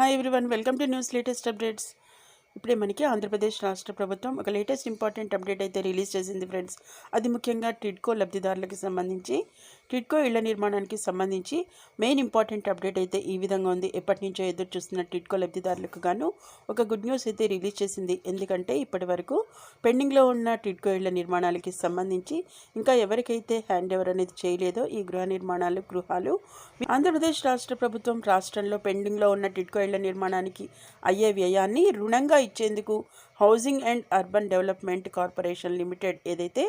Hi everyone welcome to news latest updates ఇప్పుడే మనకి ఆంధ్రప్రదేశ్ రాష్ట్ర ప్రభుత్వం ఒక లేటెస్ట్ ఇంపార్టెంట్ అప్డేట్ అయితే రిలీజ్ చేసింది ఫ్రెండ్స్ అది ముఖ్యంగా టిడ్కో లబ్ధిదారులకు సంబంధించి టిడ్కో ఇళ్ళ నిర్మాణానికి సంబంధించి మెయిన్ ఇంపార్టెంట్ అప్డేట్ అయితే ఈ విధంగా ఉంది. ఎప్పటి నుంచో ఎదురు చూస్తున్న టిడ్కో లబ్ధిదారులకు గాను ఒక గుడ్ న్యూస్ అయితే రిలీజ్ చేసింది. ఎందుకంటే ఇప్పటి వరకు పెండింగ్లో ఉన్న టిడ్కో ఇళ్ళ నిర్మాణాలకి సంబంధించి ఇంకా ఎవరికైతే హ్యాండ్ ఓవర్ అనేది చేయలేదో ఈ గృహ నిర్మాణాలు గృహాలు ఆంధ్రప్రదేశ్ రాష్ట్ర ప్రభుత్వం రాష్ట్రంలో పెండింగ్లో ఉన్న టిడ్కో ఇళ్ళ నిర్మాణానికి అయ్యే వ్యయాన్ని రుణంగా ఇచ్చేందుకు housing and urban development corporation limited ఏదైతే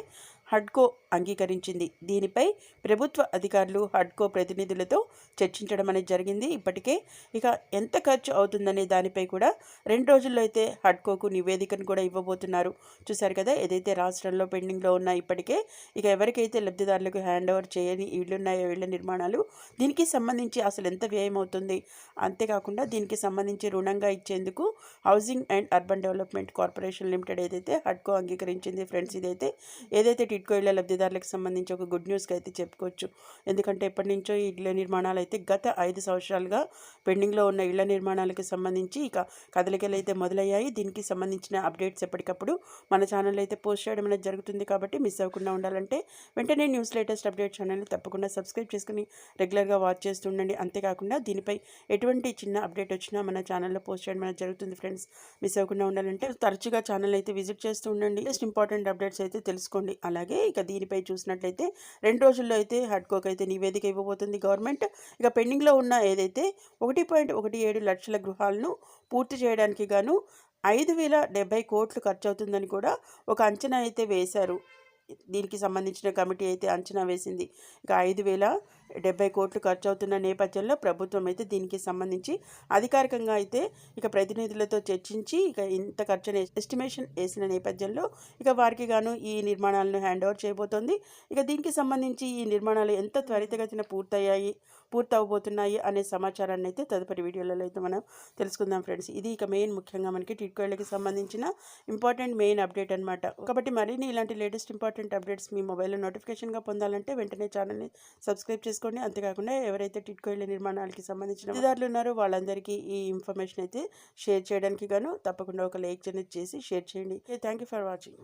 హడ్కో అంగీకరించింది. దీనిపై ప్రభుత్వ అధికారులు హడ్కో ప్రతినిధులతో చర్చించడం అనేది జరిగింది. ఇప్పటికే ఇక ఎంత ఖర్చు అవుతుందనే దానిపై కూడా రెండు రోజుల్లో అయితే హడ్కోకు నివేదికను కూడా ఇవ్వబోతున్నారు. చూశారు కదా ఏదైతే రాష్ట్రంలో పెండింగ్లో ఉన్న ఇప్పటికే ఇక ఎవరికైతే లబ్ధిదారులకు హ్యాండ్ ఓవర్ చేయని ఇళ్ళున్నాయో ఇళ్ళ నిర్మాణాలు దీనికి సంబంధించి అసలు ఎంత వ్యయం అవుతుంది? అంతేకాకుండా దీనికి సంబంధించి రుణంగా ఇచ్చేందుకు housing and urban development corporation limited ఏదైతే హడ్కో అంగీకరించింది ఫ్రెండ్స్ ఇదైతే ఏదైతే టిట్కో లబ్ధిదారులకు సంబంధించి ఒక గుడ్ న్యూస్గా అయితే చెప్పుకోవచ్చు. ఎందుకంటే ఎప్పటి నుంచో ఈ ఇళ్ళ నిర్మాణాలు అయితే గత ఐదు సంవత్సరాలుగా పెండింగ్లో ఉన్న ఇళ్ళ నిర్మాణాలకు సంబంధించి ఇక కదలికలు అయితే మొదలయ్యాయి. దీనికి సంబంధించిన అప్డేట్స్ ఎప్పటికప్పుడు మన ఛానల్ అయితే పోస్ట్ చేయడం అనేది జరుగుతుంది కాబట్టి మిస్ అవ్వకుండా ఉండాలంటే వెంటనే న్యూస్ లేటెస్ట్ అప్డేట్ ఛానల్ని తప్పకుండా సబ్స్క్రైబ్ చేసుకుని రెగ్యులర్గా వాచ్ చేస్తుండండి అంతేకాకుండా దీనిపై ఎటువంటి చిన్న అప్డేట్ వచ్చినా మన ఛానల్లో పోస్ట్ చేయడం అనేది జరుగుతుంది ఫ్రెండ్స్. మిస్ అవ్వకుండా ఉండాలంటే తరచుగా ఛానల్ అయితే విజిట్ చేస్తూ ఉండండి. జస్ట్ ఇంపార్టెంట్ అప్డేట్స్ అయితే తెలుసుకోండి. అలాగే ఇక దీనిపై చూసినట్లయితే రెండు రోజుల్లో అయితే హడ్కోక్ అయితే నివేదిక ఇవ్వబోతుంది గవర్నమెంట్. ఇక పెండింగ్లో ఉన్న ఏదైతే ఒకటి పాయింట్ ఒకటి ఏడు లక్షల గృహాలను పూర్తి చేయడానికి గాను ఐదు వేల డెబ్బై కోట్లు ఖర్చు అవుతుందని కూడా ఒక అంచనా అయితే వేశారు. దీనికి సంబంధించిన కమిటీ అయితే అంచనా వేసింది. ఇక ఐదు వేల డెబ్బై కోట్లు ఖర్చు అవుతున్న నేపథ్యంలో ప్రభుత్వం అయితే దీనికి సంబంధించి అధికారికంగా అయితే ఇక ప్రతినిధులతో చర్చించి ఇక ఇంత ఖర్చు ఎస్టిమేషన్ వేసిన నేపథ్యంలో ఇక వారికి గాను ఈ నిర్మాణాలను హ్యాండ్ ఓవర్ చేయబోతోంది. ఇక దీనికి సంబంధించి ఈ నిర్మాణాలు ఎంత త్వరితగతిన పూర్తయ్యాయి పూర్తవబోతున్నాయి అనే సమాచారాన్ని అయితే తదుపరి వీడియోలలో అయితే మనం తెలుసుకుందాం ఫ్రెండ్స్. ఇది ఇక మెయిన్ ముఖ్యంగా మనకి టిట్కోళ్ళకి సంబంధించిన ఇంపార్టెంట్ మెయిన్ అప్డేట్ అనమాట కాబట్టి మరిన్ని ఇలాంటి లేటెస్ట్ ఇంపార్టెంట్ అప్డేట్స్ మీ మొబైల్లో నోటిఫికేషన్గా పొందాలంటే వెంటనే ఛానల్ని సబ్స్క్రైబ్ చేసుకోండి. అంతేకాకుండా ఎవరైతే టిట్కోయిల నిర్మాణాలకి సంబంధించిన లబ్ధిదారులు ఉన్నారో వాళ్ళందరికీ ఈ ఇన్ఫర్మేషన్ అయితే షేర్ చేయడానికి గాను తప్పకుండా ఒక లైక్ అనేది చేసి షేర్ చేయండి. Thank you for watching.